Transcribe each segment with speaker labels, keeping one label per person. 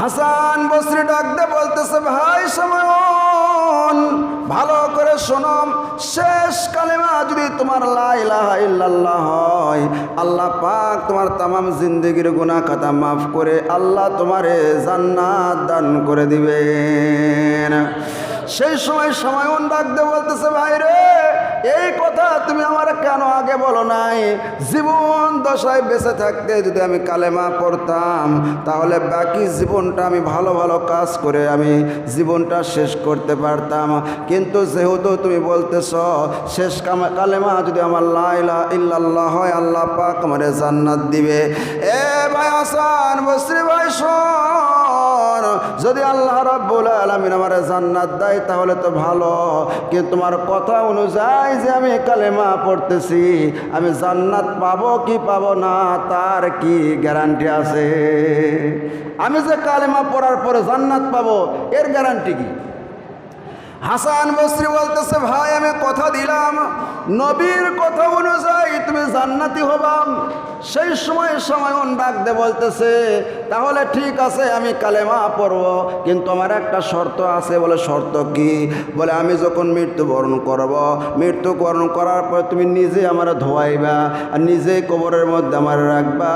Speaker 1: হাসান বসরি ডাকতে বলতেছে, ভাই সময়ন ভালো করে শোনম শেষ কালেমা যদি তোমার হয়, আল্লাহ পাক তোমার তামাম জিন্দগির গুনাহ খাতা মাফ করে আল্লাহ তোমারে জান্নাত দান করে দিবেন। সেই সময় সময়ন ডাকতে বলতেছে, ভাই রে এই কথা তুমি আমার কেন আগে বলো নাই? জীবন দশায় বেঁচে থাকতে যদি আমি কালেমা পড়তাম, তাহলে বাকি জীবনটা আমি ভালো ভালো কাজ করে আমি জীবনটা শেষ করতে পারতাম। কিন্তু যেহেতু তুমি বলতেছ, শেষ কামে, কালেমা যদি আমার লাইলা ইল্লাল্লাহ হয়, আল্লাহ পাক আমারে জান্নাত দিবে। এ ভাই আসান বসরি ভাই শোন। যদি আল্লাহ রাব্বুল আলামিন আমার জান্নাত দেয়, তাহলে তো ভালো। কিন্তু তোমার কথা অনুযায়ী যে আমি কালেমা পড়তেছি, আমি জান্নাত পাবো কি পাবো না, তার কি গ্যারান্টি আছে? আমি যে কালেমা পড়ার পরে জান্নাত পাবো, এর গ্যারান্টি কি? হাসান বসরি বলতেছে, ভাই, আমি কথা দিলাম। নবীর কথা অনুযায়ী তুমি জান্নাতি হবাম সেই সময় সময়ন ডাকতে বলতেছে, তাহলে ঠিক আছে, আমি কালেমা পড়ব, কিন্তু আমার একটা শর্ত আছে। বলে, শর্ত কি? বলে, আমি যখন মৃত্যুবরণ করব, মৃত্যুবরণ করার পর তুমি নিজে আমার ধোয়াইবা, আর নিজে কবরের মধ্যে আমার রাখবা।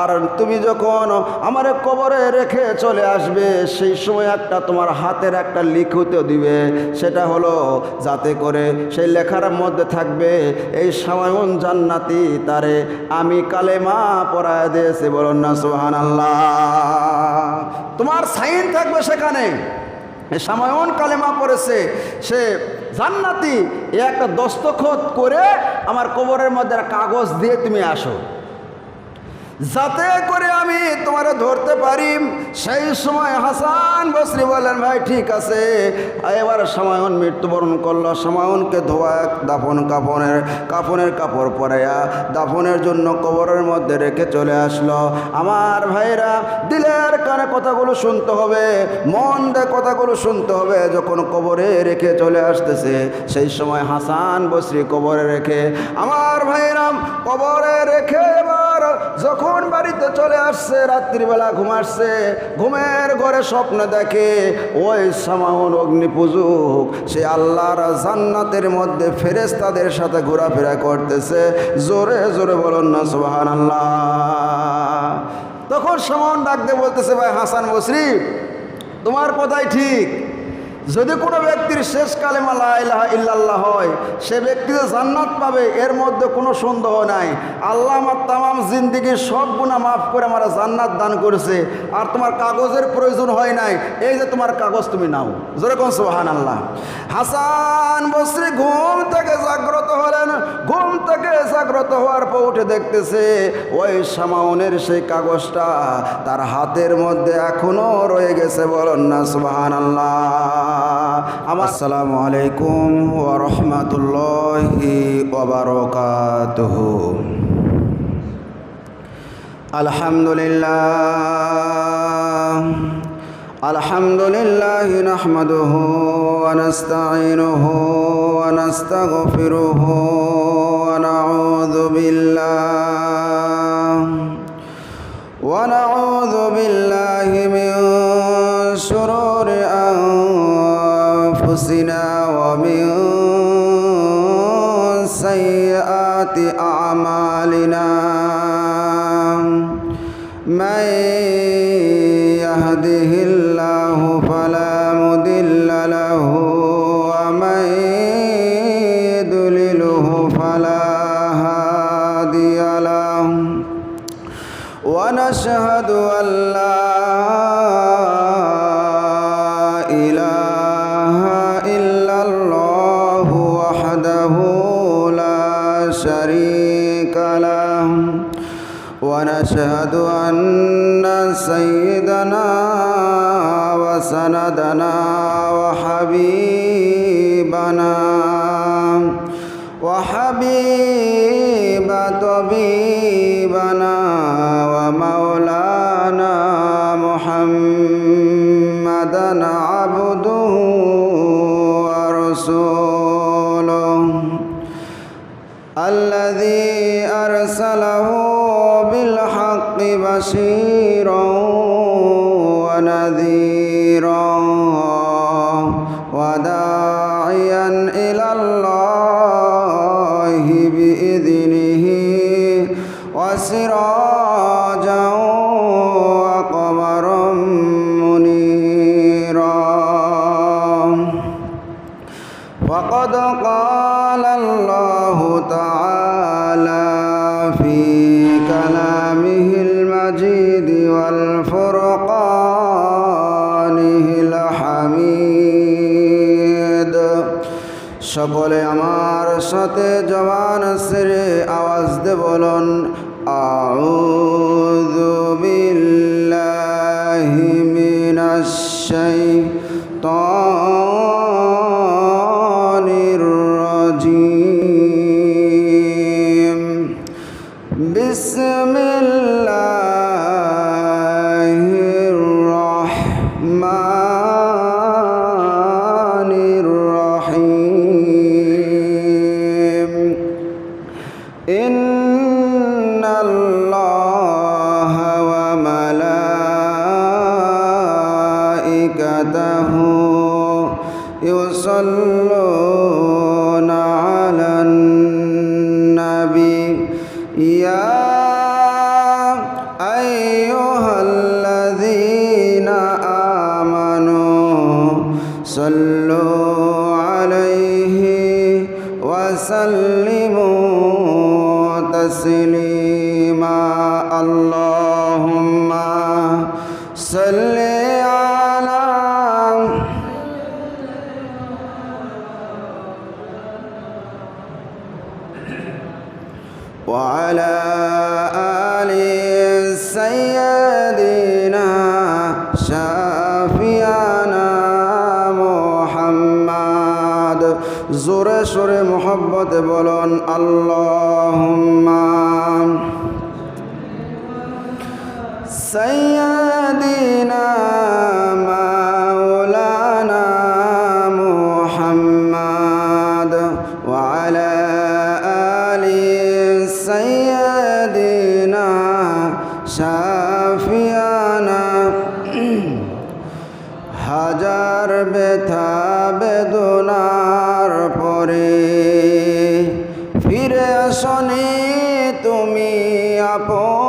Speaker 1: আর তুমি যখন আমার কবরে রেখে চলে আসবে, সেই সময় একটা তোমার হাতের একটা লিখিত দিবে। সেটা হলো, যাতে করে সেই লেখার মধ্যে থাকবে, এই সামায়ন জান্নাতি, তারে আমি কালেমা পড়ায় দেশে বলুন না সোহান আল্লাহ তোমার সাইন থাকবে সেখানে। সামায়ন কালেমা পড়েছে, সে জান্নাতি এ একটা দস্তখত করে আমার কবরের মধ্যে কাগজ দিয়ে তুমি আসো। যাতে করে আমি তোমার ধরতে পারি। সেই সময় হাসান বসরি বললেন, ভাই, ঠিক আছে। এবার সামায়ন মৃত্যুবরণ করল। সামায়নকে ধোয়া দাফন কাফনের কাফনের কাপড় পরাইয়া দাফনের জন্য কবরের মধ্যে রেখে চলে আসলো। আমার ভাইরা, দিলের কানে কথাগুলো শুনতে হবে মন দিয়ে কথাগুলো শুনতে হবে, যখন কবরে রেখে চলে আসতেছে। সেই সময় হাসান বসরি কবরে রেখে, আমার ভাইরাম কবরে রেখে যখন বাড়িতে চলে আসছে, রাত্রিবেলা ঘুমাচ্ছে ঘুমের ঘরে স্বপ্ন দেখে, ওই সামাহন অগ্নি পূজক সে আল্লাহর জান্নাতের মধ্যে ফেরেস্তাদের সাথে ঘোরাফেরা করতেছে। জোরে জোরে বলুন না সুবাহান আল্লাহ তখন সামাহন ডাকতে বলতেছে, ভাই হাসান বসরি, তোমার কথাই ঠিক। যদি কোনো ব্যক্তির শেষ কালেমা লা ইলাহা ইল্লাল্লাহ হয়, সে ব্যক্তি যে জান্নাত পাবে, এর মধ্যে কোনো সন্দেহ নাই। আল্লাহ আমার তামাম জিন্দিগির সব গুণা মাফ করে আমার জান্নাত দান করেছে, আর তোমার কাগজের প্রয়োজন হয় নাই, এই যে তোমার কাগজ তুমি নাও। যেরকম সোহান আল্লাহ হাসান বসরি ঘুম থেকে জাগ্রত হলেন, ঘুম থেকে জাগ্রত হওয়ার পর উঠে দেখতেছে, ওই সামাউনের সেই কাগজটা তার হাতের মধ্যে এখনও রয়ে গেছে, বলুন না সুবাহান আল্লাহ আমার আসসালামু আলাইকুম ওয়া রাহমাতুল্লাহি ওয়া বারাকাতুহু আলহামদুলিল্লাহ আলহামদুলিল্লাহ নাহমাদুহু ওয়া নাস্তাঈনুহু ওয়া নাস্তাগফিরুহু ওয়া নাউযু বিল্লাহ ওয়া নাউযু বিল্লাহি মিন إلى الله. সকলে আমার সাথে জবান সেরে আওয়াজ দে বলুন আউযু বিল্লাহি মিনাশ وعلى آل سيدنا شافينا محمد জোরে সরে মোহব্বত বলুন আল্লাহুম্মা سيدنا ফিরে আসনি তুমি আপন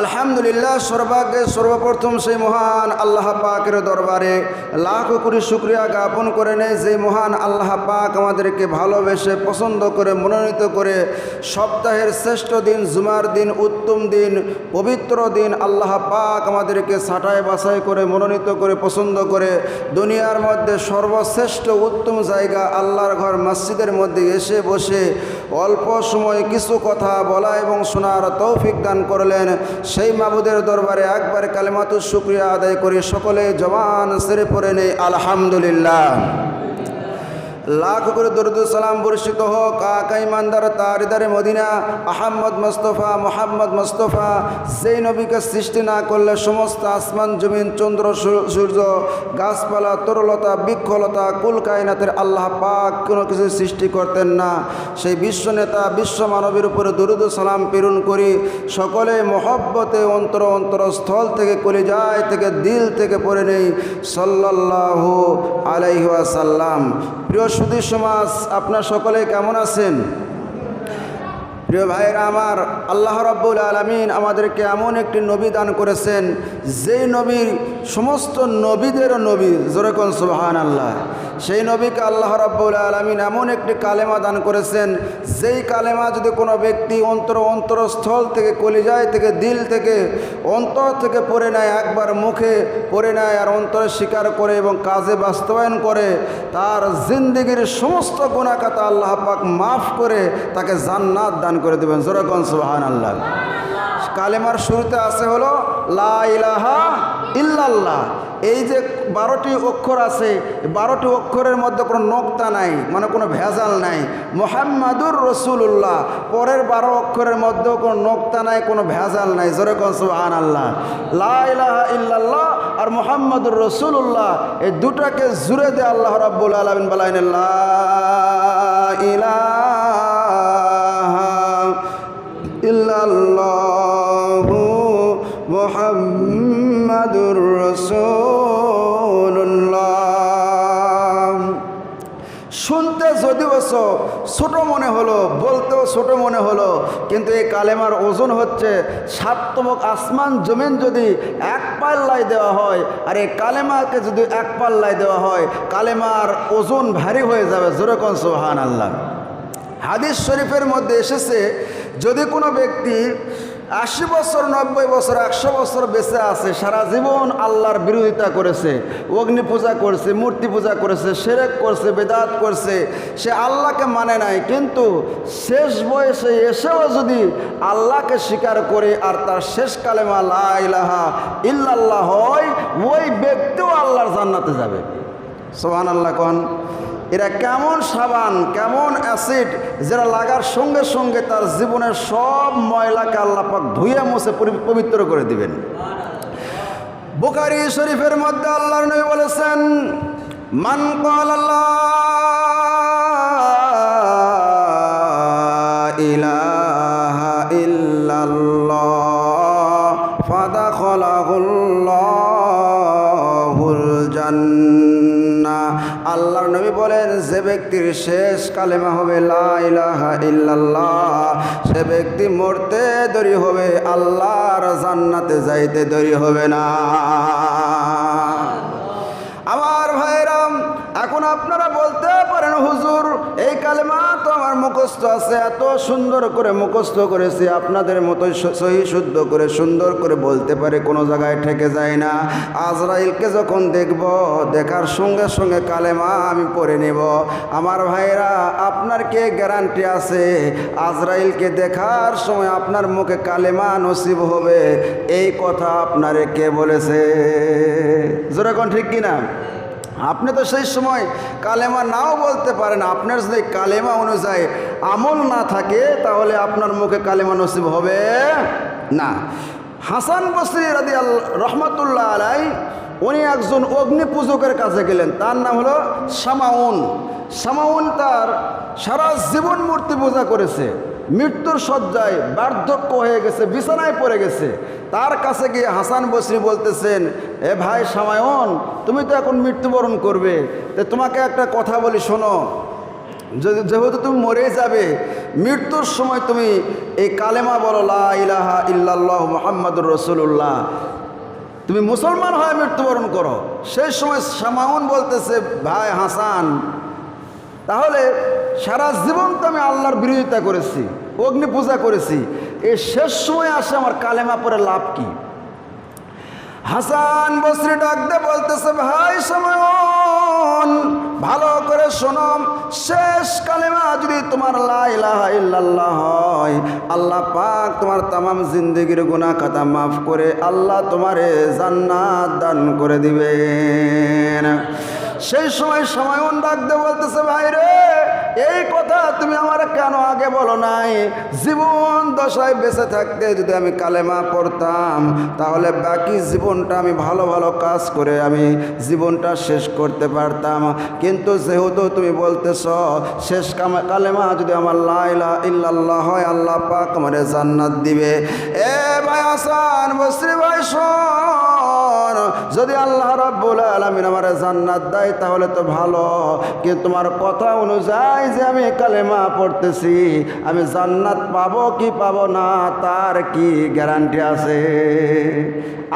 Speaker 1: আলহামদুলিল্লাহ সর্বাগ্যে সর্বপ্রথম সেই মহান আল্লাহ পাকের দরবারে লাখ কোটি শুক্রিয়া জ্ঞাপন করে নেয়। যে মহান আল্লাহ পাক আমাদেরকে ভালোবেসে, পছন্দ করে, মনোনীত করে সপ্তাহের শ্রেষ্ঠ দিন, জুমার দিন, উত্তম দিন, পবিত্র দিন আল্লাহ পাক আমাদেরকে ছাঁটাই বাছাই করে, মনোনীত করে, পছন্দ করে দুনিয়ার মধ্যে সর্বশ্রেষ্ঠ উত্তম জায়গা আল্লাহর ঘর, মসজিদের মধ্যে এসে বসে অল্প সময় কিছু কথা বলা এবং শোনার তৌফিক দান করলেন। সেই মাবুদের দরবারে একবার কালেমাতুর শুক্রিয়া আদায় করে সকলে জবান সেরে পড়ে নেই। আলহামদুলিল্লাহ। লাখ করে দরুদ সালাম বর্ষিত হোক, আকা ইমানদার তারিদারে Medina, Ahmad Mustafa, Muhammad Mustafa সেই নবীকে সৃষ্টি না করলে সমস্ত আসমান, জমিন, চন্দ্র সূর্য, গাছপালা, তরলতা, বৃক্ষলতা, কুল কায়নাতের আল্লাহ পাক কোনো কিছু সৃষ্টি করতেন না। সেই বিশ্ব নেতা, বিশ্ব মানবের উপরে দরুদ সালাম প্রেরণ করি, সকলে মহব্বতে অন্তর অন্তর স্থল থেকে কলিজায় থেকে দিল থেকে পড়ে নেই। সাল্লাল্লাহু আলাইহি ওয়াসাল্লাম। প্রিয় সুদী সমাজ আপনার সকলে কেমন আছেন? প্রিয় ভাইয়েরা আমার, আল্লাহ রব্বুল আলমিন আমাদেরকে এমন একটি নবী দান করেছেন, যেই নবীর সমস্ত নবীদেরও নবী যেরকম সুবাহান আল্লাহ সেই নবীকে আল্লাহ রব্বুল আলমিন এমন একটি কালেমা দান করেছেন, যেই কালেমা যদি কোনো ব্যক্তি অন্তর অন্তরস্থল থেকে, কলিজায় থেকে, দিল থেকে, অন্তর থেকে পড়ে নেয়, একবার মুখে পড়ে নেয় আর অন্তরে স্বীকার করে এবং কাজে বাস্তবায়ন করে, তার জিন্দগির সমস্ত গুণাকাতা আল্লাহ পাক মাফ করে তাকে জান্নাত দান করে দেবেন জোরকন সুবাহান আল্লাহ কালেমার শুরুতে আছে হলো, লা ইলাহা ইল্লাল্লাহ। এই যে বারোটি অক্ষর আছে, বারোটি অক্ষরের মধ্যে কোনো নোক্তা নাই মানে কোনো ভেজাল নাই। মোহাম্মদুর রসুল্লাহ পরের বারো অক্ষরের মধ্যেও কোনো নোক্তা নাই, কোনো ভেজাল নাই, জোরে কোন সুহান আল্লাহ লা ইলাহা ইল্লাল্লাহ আর মোহাম্মদুর রসুল্লাহ এই দুটাকে জুড়ে দে আল্লাহ রাব্বুল আলমিন বলাইন ইলাহা ইল্লাল্লাহু মুহাম্মাদুর রাসূলুল্লাহ। শুনতে যদিও ছোট মনে হলো, বলতেও ছোট মনে হলো, কিন্তু এই কালেমার ওজন হচ্ছে সাতমক আসমান জমিন যদি এক পাল্লায় দেওয়া হয়, আর এই কালেমাকে যদি এক পাল্লায় দেওয়া হয়, কালেমার ওজন ভারী হয়ে যাবে জোরেকন সোহান আল্লাহ হাদিস শরীফের মধ্যে এসেছে যদি কোনো ব্যক্তি আশি বছর, নব্বই বছর, একশো বছর বেঁচে আছে, সারা জীবন আল্লাহর বিরোধিতা করেছে, অগ্নি পূজা করেছে, মূর্তি পূজা করেছে, সেরেক করছে, বেদাত করছে, সে আল্লাহকে মানে নাই, কিন্তু শেষ বয়সে এসেও যদি আল্লাহকে স্বীকার করে আর তার শেষ কালেমা লা ইলাহা ইল্লাল্লাহ হয়, ওই ব্যক্তিও আল্লাহর জান্নাতে যাবে। সোহান আল্লাহ কন। এরা কেমন সাবান, কেমন অ্যাসিড, যারা লাগার সঙ্গে সঙ্গে তার জীবনের সব ময়লাকে আল্লাপাক ধুয়ে মুছে পবিত্র করে দিবেন। বোকারি শরীফের মধ্যে আল্লাহ নবী বলেছেন, মান আল্লাহ ইলাহা যে ব্যক্তির শেষ কালেমা হবে লা ইলাহা ইল্লাল্লাহ, সে ব্যক্তি মরতে দরি হবে, আল্লাহর জান্নাতে যাইতে দরি হবে না। মুখস্থ আছে, এত সুন্দর করে মুখস্থ করেছি, আপনাদের মতো সহি শুদ্ধ করে, সুন্দর করে বলতে পারে, কোনো জায়গায় ঠেকে যায় না। আজরাইলকে যখন দেখব, দেখার সঙ্গে সঙ্গে কালেমা আমি পড়ে নেব। আমার ভাইরা আপনার কে গ্যারান্টি আছে? আজরাইলকে দেখার সময় আপনার মুখে কালেমা নসিব হবে। এই কথা আপনারে কে বলেছে? যেরকম ঠিক কিনা? আপনি তো সেই সময় কালেমা নাও বলতে পারেন। আপনার যদি কালেমা অনুযায়ী আমল না থাকে, তাহলে আপনার মুখে কালেমা নসিব হবে না। হাসান বসরি রাদি আল রহমতুল্লাহ আলাই, উনি একজন অগ্নি পূজকের কাছে গেলেন। তার নাম হলো সামাউন সামাউন তার সারা জীবন মূর্তি পূজা করেছে। মৃত্যুর শয্যায় বার্ধক্য হয়ে গেছে, বিছানায় পড়ে গেছে। তার কাছে গিয়ে হাসান বসরি বলতেছেন, এ ভাই সামায়ন, তুমি তো এখন মৃত্যুবরণ করবে। তো তোমাকে একটা কথা বলি, শোনো। যদি, যেহেতু তুমি মরে যাবে, মৃত্যুর সময় তুমি এই কালেমা বলো ইলাহা ইল্লাল্লাহ মোহাম্মদুর রসুল্লাহ তুমি মুসলমান হয়ে মৃত্যুবরণ করো। সেই সময় সামাউন বলতেছে, ভাই হাসান, তাহলে সারা জীবন তো আমি আল্লাহর বিরোধিতা করেছি। অগ্নি পূজা করেছি। এই শেষ সময় আসে আমার কালেমা পরে লাভ কি? হাসান বসরি ডাকতে বলতেছে, ভাই সময়ন ভালো করে শোনম শেষ কালেমা যদি তোমার লা ইলাহা ইল্লাল্লাহ হয়, আল্লাহ পাক তোমার তামাম জিন্দগির গুনাহ খাতা মাফ করে আল্লাহ তোমারে জান্নাত দান করে দিবেন। সেই সময় সময়ন ডাকতে বলতেছে, ভাই রে এই কথা তুমি আমার কেন আগে বলো নাই? জীবন দশায় বেঁচে থাকতে যদি আমি কালেমা পড়তাম, তাহলে বাকি জীবনটা আমি ভালো ভালো কাজ করে আমি জীবনটা শেষ করতে পারতাম। কিন্তু যেহেতু তুমি বলতেছ, শেষ কালেমা যদি আমার লাইলা ইল্লাল্লাহ হয়, আল্লাহ পাক আমারে জান্নাত দিবে। এ ভাই আসান বসরি ভাই, শোন, যদি আল্লাহ রাব্বুল আলামিন আমার জান্নাত দেয়, তাহলে তো ভালো। কিন্তু তোমার কথা অনুযায়ী যে আমি কালেমা পড়তেছি, আমি জান্নাত পাবো কি পাবো না, তার কি গ্যারান্টি আছে?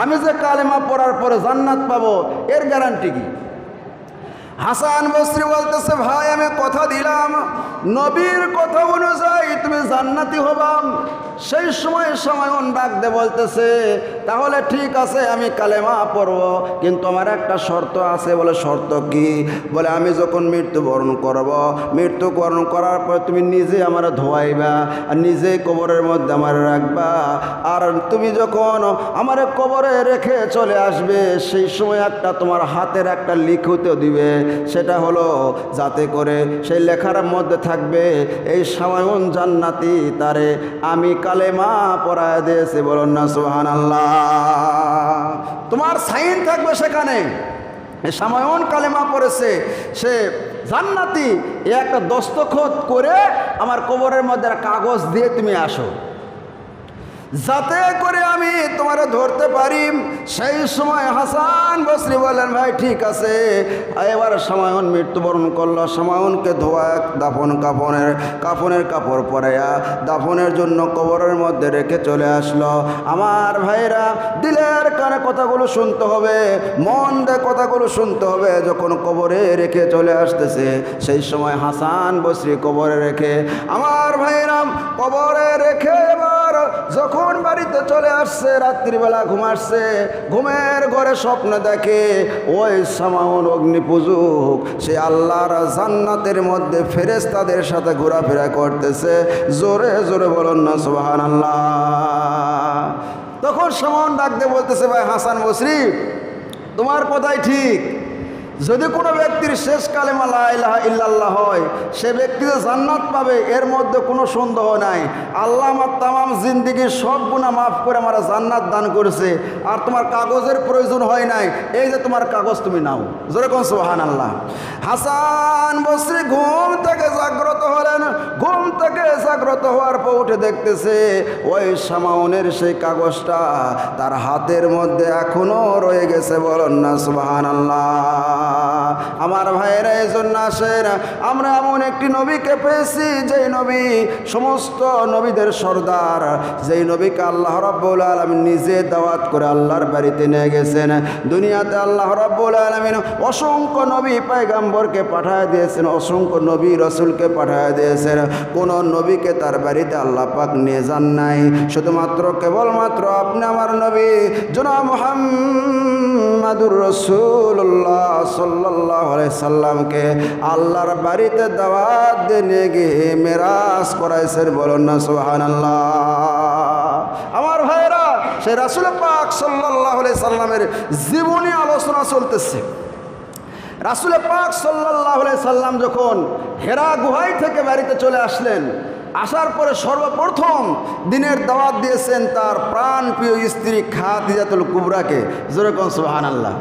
Speaker 1: আমি যে কালেমা পড়ার পরে জান্নাত পাবো, এর গ্যারান্টি কি? হাসান বস্রি বলতেছে, ভাই, আমি কথা দিলাম। নবীর কথা অনুযায়ী তুমি জান্নাতি হবাম সেই সময় সময়ন ডাকতে বলতেছে, তাহলে ঠিক আছে, আমি কালেমা পড়ব। কিন্তু আমার একটা শর্ত আছে। বলে শর্ত কি? বলে, আমি যখন মৃত্যুবরণ করব, মৃত্যুবরণ করার পর তুমি নিজে আমার ধোয়াইবা আর নিজে কবরের মধ্যে আমার রাখবা। আর তুমি যখন আমার কবরে রেখে চলে আসবে, সেই সময় একটা তোমার হাতের একটা লিখিত দিবে। সেটা হলো যাতে করে সেই লেখার মধ্যে থাকবে, এই সামায়ন জান্নাতি তারে আমি কালেমা পড়ায় দিয়েছি। বলুন না সোহান তোমার সাইন থাকবে সেখানে। সামায়ন কালেমা পড়েছে, সে জান্নাতি একটা দস্তখত করে আমার কবরের মধ্যে কাগজ দিয়ে তুমি আসো। যাতে করে আমি তোমারে ধরতে পারি। সেই সময় হাসান বসরি বলেন ভাই, ঠিক আছে। এবার সামায়ন মৃত্যুবরণ করল। সামায়নকে ধোয়া দাফন কাফনের কাফনের কাপড় পরাইয়া দাফনের জন্য কবরের মধ্যে রেখে চলে আসলো। আমার ভাইরা, দিলের কানে কথাগুলো শুনতে হবে মন দিয়ে কথাগুলো শুনতে হবে। যখন কবরে রেখে চলে আসতেছে, সেই সময় হাসান বসরি কবরে রেখে, আমার ভাইরাম কবরে রেখে যখন বাড়িতে চলে আসছে রাত্রিবেলা ঘুমাচ্ছে ঘুমের ঘরে স্বপ্ন দেখে, ওই সামাউন অগ্নি পূজুক সে আল্লাহর জান্নাতের মধ্যে ফেরেস্তাদের সাথে ঘোরাফেরা করতেছে। জোরে জোরে বলুন না সুবাহান আল্লাহ তখন সামাউন ডাকতে বলতেছে, ভাই হাসান বসরি, তোমার কথাই ঠিক। যদি কোনো ব্যক্তির শেষ কালেমা লা ইলাহা ইল্লাল্লাহ হয়, সে ব্যক্তি যে জান্নাত পাবে, এর মধ্যে কোনো সন্দেহ নাই। আল্লাহ আমার তামাম জিন্দিগির সব গুণা মাফ করে আমার জান্নাত দান করেছে, আর তোমার কাগজের প্রয়োজন হয় নাই। এই যে তোমার কাগজ তুমি নাও। যেরকম সোহান আল্লাহ হাসান বসরি ঘুম থেকে জাগ্রত হলেন। ঘুম থেকে জাগ্রত হওয়ার পর উঠে দেখতেছে, ওই সামাউনের সেই কাগজটা তার হাতের মধ্যে এখনও রয়ে গেছে, বলুন না সুবাহান আল্লাহ আমার ভাইয়েরা, এই জন্য আসেন। আমরা এমন একটি নবীকে পেয়েছি, যেই নবী সমস্ত নবীদের সর্দার। যেই নবীকে আল্লাহ রব্বুল আলমিন নিজে দাওয়াত করে আল্লাহর বাড়িতে নিয়ে গেছেন। দুনিয়াতে আল্লাহ রব্বুল আলমিন অসংখ্য নবী পায়গাম্বরকে পাঠায় দিয়েছেন, অসংখ্য নবী রসুলকে পাঠায় দিয়েছেন। কোন নবীকে তার বাড়িতে আল্লাহ পাক নিয়ে যান নাই। শুধুমাত্র কেবলমাত্র আপনি আমার নবী। জনাব মোহাম্মদুর রসুল্লাহ সাল্লাহ সাল্লামকে আল্লাহর বাড়িতে দাওয়াত দিয়ে গিয়ে মেরাজ করাইছেন। বলুন না সোহান আমার ভাইরা সে রাসুল পাক সাল্লাহ সাল্লামের জীবনী আলোচনা চলতেছে। রাসুল পাক সাল্লাহ সাল্লাম যখন হেরা গুহাই থেকে বাড়িতে চলে আসলেন আসার পরে সর্বপ্রথম দিনের দাওয়াত দিয়েছেন তার প্রাণ প্রিয় স্ত্রী খাদিজাতুল কুবরাকে। যেরকম সুহান আল্লাহ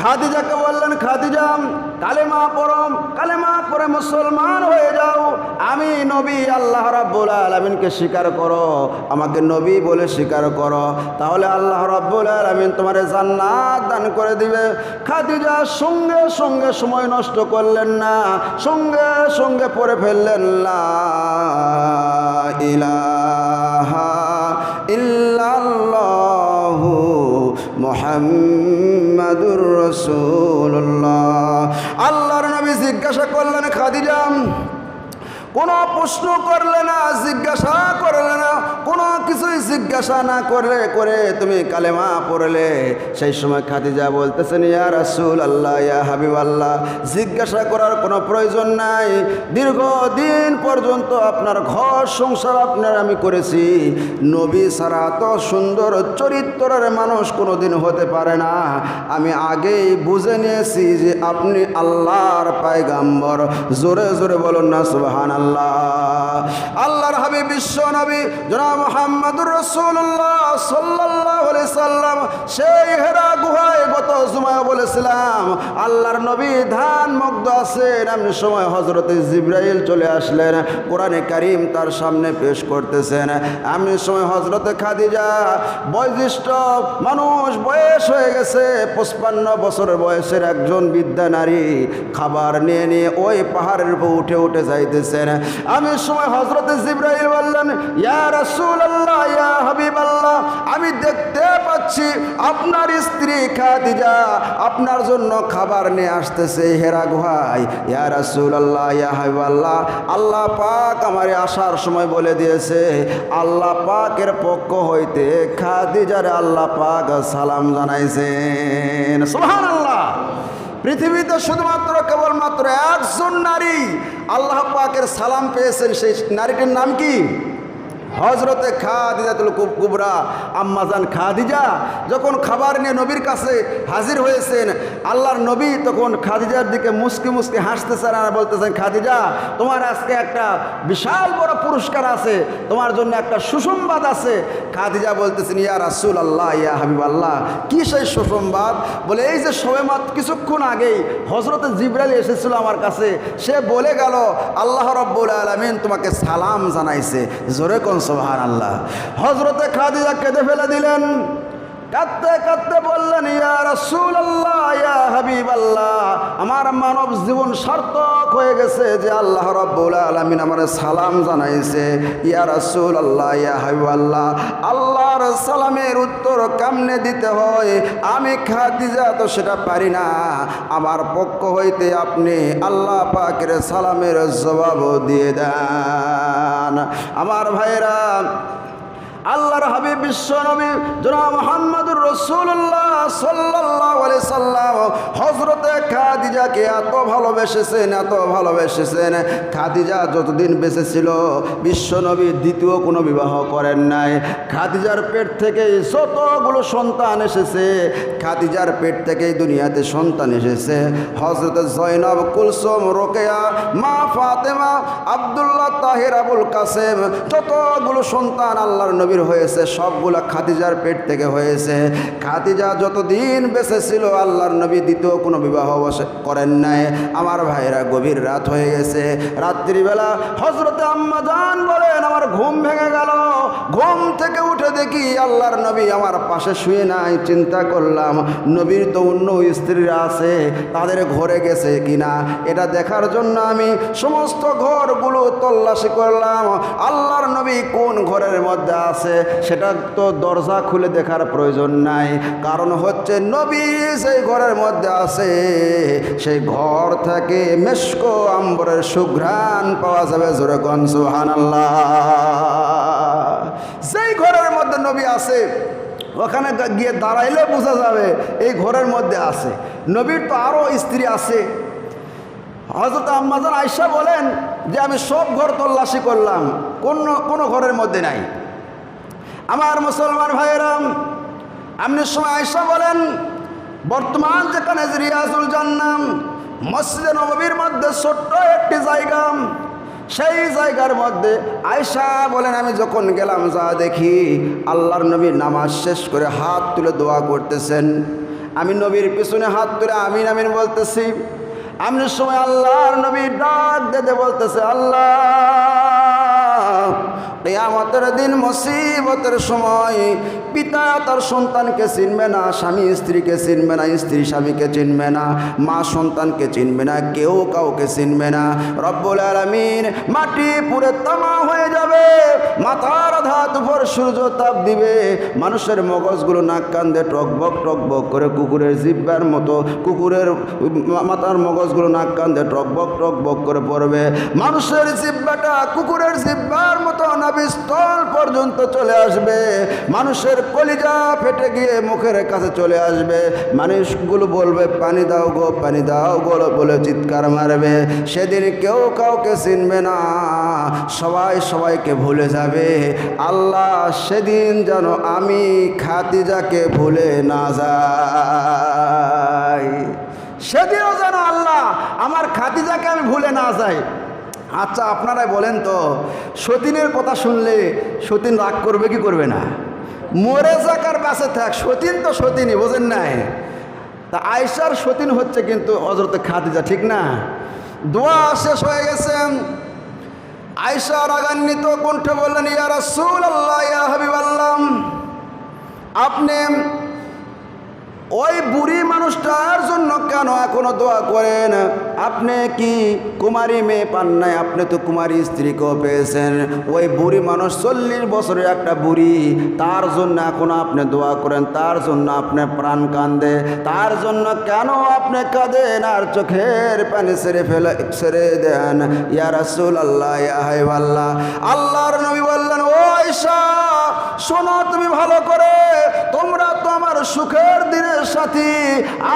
Speaker 1: খাদিজাকে বললেন খাদিজাম কালেমা পরম কালেমা পরে মুসলমান হয়ে যাও। আমি নবী আল্লাহ রাব্বুল আলমিনকে স্বীকার করো। আমাকে নবী বলে স্বীকার করো। তাহলে আল্লাহ রাব্বুল আলমিন তোমার জান্নাত দান করে দিবে। খাদিজা সঙ্গে সঙ্গে সময় নষ্ট করলেন না, সঙ্গে সঙ্গে পড়ে ফেললেন, লা ইলাহা ইল্লাল্লাহু মোহাম্মদুর রসুল্লাহ আল্লাহর নবী জিজ্ঞাসা করলেন খাদিজাম কোনো প্রশ্ন করলে না জিজ্ঞাসা করলে না কোনো কিছুই জিজ্ঞাসা না করলে করে তুমি কালেমা পড়লে। সেই সময় খাদিজা বলতেছেন, ইয়া রাসুল আল্লাহ ইয়া হাবিব আল্লাহ জিজ্ঞাসা করার কোনো প্রয়োজন নাই। দীর্ঘদিন পর্যন্ত আপনার ঘর সংসার আপনার আমি করেছি। নবী ছাড়া এত সুন্দর চরিত্রের মানুষ কোনো দিন হতে পারে না। আমি আগেই বুঝে নিয়েছি যে আপনি আল্লাহর পায়গাম্বর। জোরে জোরে বলুন না সুবাহান আল্লাহ আল্লাহর হাবিব বিশ্ব নবী। জনাব আল্লাহর নবী ধান হজরতে চলে আসলেন কারিম তার সামনে পেশ করতেছেন। সময় হজরতে খাদিজা, বয়োজ্যেষ্ঠ মানুষ, বয়স হয়ে গেছে, পঁচপান্ন বছরের বয়সের একজন বিদ্যা নারী খাবার নিয়ে নিয়ে ওই পাহাড়ের উপর উঠে উঠে যাইতেছেন। আমি সময় হজরতে জিব্রাইল বললেন, ইয়া রাসূল আল্লাহ ইয়া হাবিব আমি দেখতে পাচ্ছি আপনার স্ত্রী খাদিজা আপনার জন্য খাবার নিয়ে আসতেছে হেরা গুহাই ইয়া রাসূল আল্লাহ ইয়া হাবিব আল্লাহ পাক আমারে আসার সময় বলে দিয়েছে, আল্লাহ পাকের পক্ষ হইতে খাদিজারে আল্লাহ পাক সালাম জানাইছেন। সুবহানাল্লাহ। পৃথিবীতে শুধুমাত্র কেবলমাত্র একজন নারী আল্লাহ পাকের সালাম পেয়েছেন, সেই নারীটির নাম কি? হজরতে খাদিজাতুল কুব- কুবরা আম্মাজান খাদিজা, যখন খাবার নিয়ে নবীর কাছে হাজির হয়েছেন, আল্লাহর নবী তখন খাদিজার দিকে মুসকি মুসকি হাসতেছেন আর বলতেছেন, খাদিজা, তোমার আজকে একটা বিশাল বড় পুরস্কার আছে, তোমার জন্য একটা সুসংবাদ আছে। খাদিজা বলতেছেন, ইয়া রাসূল আল্লাহ ইয়া হাবিব আল্লাহ কি সেই সুসংবাদ? বলে, এই যে সবেমাত কিছুক্ষণ আগেই হজরতে জিব্রাইল এসেছিল আমার কাছে, সে বলে গেল, আল্লাহ রব্বুল আলমিন তোমাকে সালাম জানাইছে। জোরে কোন সোহান আল্লাহ হজরতে খাদিজা কেঁদে ফেলে দিলেন। কাঁদতে কাঁদতে বললেন, ইয়া রাসূল আল্লাহ ইয়া হাবিব আল্লাহ আমার মানব জীবন সার্থক হয়ে গেছে যে আল্লাহ রব্বুল আলমিন আমার সালাম জানাইছে। ইয়া রাসূল আল্লাহ ইয়া হাবিব আল্লাহ আল্লাহর সালামের উত্তর কামনে দিতে হয়। আমি খাদিজা তো সেটা পারি না। আমার পক্ষ হইতে আপনি আল্লাহ পাকের সালামের জবাব দিয়ে দেন। আমার ভাইরা আল্লাহর হাবিব বিশ্ব নবী জনাব মোহাম্মদুর রসুল্লাহ সাল্লাহ সাল্লাম হজরতে খাদিজাকে এত ভালোবেসেছেন এত ভালোবেসেছেন। খাদিজা যতদিন বেঁচে ছিল, বিশ্ব নবী দ্বিতীয় কোনো বিবাহ করেন নাই। খাদিজার পেট থেকে যতগুলো সন্তান এসেছে, খাদিজার পেট থেকেই দুনিয়াতে সন্তান এসেছে। হজরতে জৈনব কুলসুম, রোকেয়া, মা ফাতেমা, আবদুল্লাহ, তাহির, আবুল কাসেম, যতগুলো সন্তান আল্লাহর নবীর হয়েছে, সবগুলো খাদিজার পেট থেকে হয়েছে। খাদিজা যতদিন বেঁচে ছিল, আল্লাহর নবী দ্বিতীয় কোনো বিবাহ করেন নাই। আমার ভাইরা গভীর রাত হয়ে গেছে। রাত্রিবেলা হজরতে আম্মা জান বলেন, আমার ঘুম ভেঙে গেল। ঘুম থেকে উঠে দেখি আল্লাহর নবী আমার পাশে শুয়ে নাই, চিন্তা করলাম, নবীর তো অন্য স্ত্রীরা আছে, তাদের ঘরে গেছে কিনা? এটা দেখার জন্য আমি সমস্ত ঘরগুলো তল্লাশি করলাম। আল্লাহর নবী কোন ঘরের মধ্যে আছে? সেটা তো দরজা খুলে দেখার প্রয়োজন নাই। কারণ হচ্ছে নবী সেই ঘরের মধ্যে আছে, সেই ঘর থেকে মেশকো আম্বরের সুঘ্রাণ পাওয়া যাবে জোরে গনসুহান আল্লাহ যেই ঘরের মধ্যে নবী আছে, ওখানে গিয়ে দাঁড়াইলে বোঝা যাবে এই ঘরের মধ্যে আছে। নবীর তো আরও স্ত্রী আছে। হজরত আম্মাজান আয়সা বলেন যে, আমি সব ঘর তল্লাশি করলাম, কোনো কোনো ঘরের মধ্যে নাই। আমার মুসলমান ভাইয়েরাম, আপনি সময় আয়সা বলেন, বর্তমান যেখানে রিয়াজুল জান্নাম, মসজিদে নবীর মধ্যে ছোট্ট একটি জায়গা, সেই জায়গার মধ্যে আয়সা বলেন, আমি যখন গেলাম, যা দেখি, আল্লাহর নবীর নামাজ শেষ করে হাত তুলে দোয়া করতেছেন। আমি নবীর পিছনে হাত তুলে আমিন আমিন বলতেছি। আমি সময় আল্লাহর নবী ডাক দিতে বলতেছে, আল্লাহ কেয়ামতের দিন মুসিবতের সময় পিতা তার সন্তানকে চিনবে না, স্বামী স্ত্রীকে চিনবে না, স্ত্রী স্বামীকে চিনবে না, মা সন্তানকে চিনবে না, কেউ কাউকে চিনবে না। রব্বুল আলমিন মাটি পুরে তামা হয়ে যাবে, মাথার ধাত উপর সূর্য তাপ দিবে। মানুষের মগজগুলো নাক কান্দে টকবক টকবক করে কুকুরের জিব্বার মতো, কুকুরের মাথার মগজগুলো নাক কান্দে টকবক টকবক করে পড়বে। মানুষের জিব্বাটা কুকুরের জিব্বার মতো নাবিস্তল পর্যন্ত চলে আসবে। মানুষের কলিজা ফেটে গিয়ে মুখের কাছে চলে আসবে। মানুষগুলো বলবে, পানি দাও গো, পানি দাও গো বলে চিৎকার মারবে। সেদিন কেউ কাউকে চিনবে না। সবাই সবাইকে ভুলে যাবে। আল্লাহ সেদিন যেন আমি খাতিজাকে ভুলে না যাই। সেদিনও যেন আল্লাহ আমার খাতিজাকে আমি ভুলে না যাই। আচ্ছা আপনারাই বলেন তো, সতীনের কথা শুনলে সতীন রাগ করবে কি করবে না? মরে যাকার বাসে থাক, সতীন তো সতীনই, বোঝেন নাই? তা আয়সার সতীন হচ্ছে কিন্তু হজরত খাদিজা, ঠিক না? দোয়া শেষ হয়ে গেছে। আয়সা রাগান্বিত, কণ্ঠে বললেন, ইয়া রাসূল আল্লাহ ইয়া আল্লাহ আপনি ওই বুড়ি মানুষটার জন্য কেন এখনও দোয়া করেন? আপনি কি কুমারী মেয়ে পান নাই? আপনি তো কুমারী স্ত্রীকেও পেয়েছেন। ওই বুড়ি মানুষ চল্লিশ বছরের একটা বুড়ি, তার জন্য এখনও আপনি দোয়া করেন, তার জন্য আপনি প্রাণ কান্দে, তার জন্য কেন আপনি কাঁদেন আর চোখের পানি সেরে ফেলে সেরে দেন? ইয়া রাসূল আল্লাহ ইয়া হাবিব আল্লাহ আল্লাহর নবী বললেন, ও শোনো তুমি ভালো করে, তোমরা তো আমার সুখের দিনের সাথী,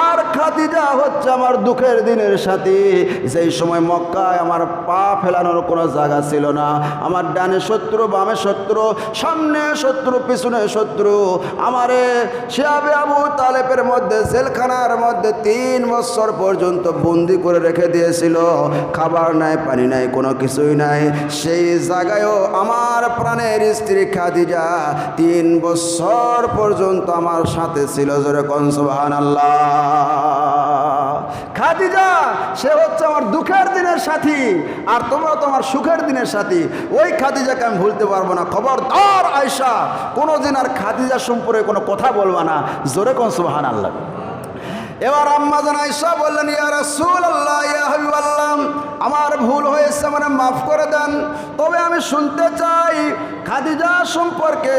Speaker 1: আর খাদিজা হচ্ছে আমার দুঃখের দিনের সাথী। সেই সময় মক্কায় আমার পা ফেলানোর কোনো জায়গা ছিল না, আমার ডানে শত্রু, বামে শত্রু, সামনে শত্রু, পিছনে শত্রু, আমারে শিয়াবে আবু তালেবের মধ্যে, জেলখানার মধ্যে তিন বছর পর্যন্ত বন্দি করে রেখে দিয়েছিল। খাবার নাই, পানি নাই, কোনো কিছুই নাই। সেই জায়গায়ও আমার প্রাণের স্ত্রী খাদিজা তিন বছর পর্যন্ত আমার সাথে ছিল, জোরে কনসবাহান আল্লাহ খাদিজা, সে হচ্ছে আমার দুঃখের দিনের সাথী আর তোমরা তোমার সুখের দিনের সাথী। ওই খাদিজাকে আমি ভুলতে পারব না। খবরদার আয়সা কোনোদিন আর খাদিজা সম্পর্কে কোনো কথা বলবা না। জোরে কনসবাহান আল্লাহ এবার আম্মা জান আয়সা বললেন, ইয়া রাসূল আল্লাহ ইয়া হাবিব আমার ভুল হয়েছে মানে মাফ করে দেন। তবে আমি শুনতে চাই, খাদিজা সম্পর্কে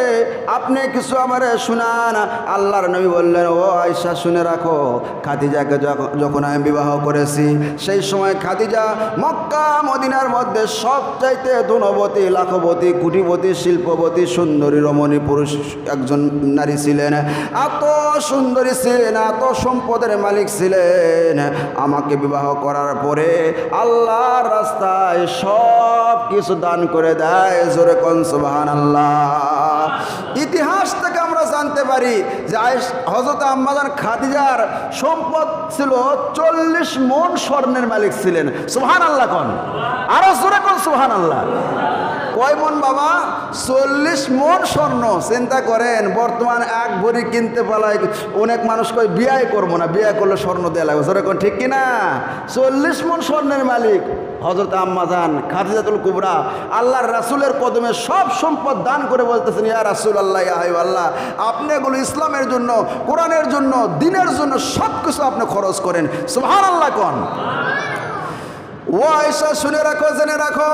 Speaker 1: আপনি কিছু আমারে শুনান। আল্লাহর নবী বললেন, ও আয়সা শুনে রাখো, খাদিজাকে যখন আমি বিবাহ করেছি, সেই সময় খাদিজা মক্কা, মদিনার মধ্যে সবচাইতে ধনবতী লাখবতী কুটিবতী শিল্পবতী সুন্দরী, রমণী পুরুষ একজন নারী ছিলেন। এত সুন্দরী ছিলেন, এত সম্পদের মালিক ছিলেন। আমাকে বিবাহ করার পরে আল্লাহর রাস্তায় সব কিছু দান করে দেয়, জোরে কনসবাহান আল্লাহ ইতিহাস থেকে আমরা জানতে পারি যে হজরত আম্মাদান খাদিজার সম্পদ ছিল চল্লিশ মন স্বর্ণের মালিক ছিলেন। সুহান আল্লাহ কন? আরও জোরে কন সুহান আল্লাহ কয় মন বাবা? চল্লিশ মন স্বর্ণ, চিন্তা করেন, বর্তমান এক ভরি কিনতে পালায় অনেক মানুষ কয় বিয়ে করব না, বিয়ে করলে স্বর্ণ দেওয়া লাগবে। জোরে কোন, ঠিক কিনা? চল্লিশ মন স্বর্ণের মালিক হজরত আম্মাজান খাদিজাতুল কুবরা, আল্লাহর রাসুলের কদমে সব সম্পদ দান করে বলতেছেন, ইয়া রাসুল আল্লাহ ইয়া হাবিব আল্লাহ আপনি এগুলো ইসলামের জন্য, কোরআনের জন্য, দিনের জন্য সব কিছু আপনি খরচ করেন। সুবহান আল্লাহ কন। ও আয়সা শুনে রাখো, জেনে রাখো।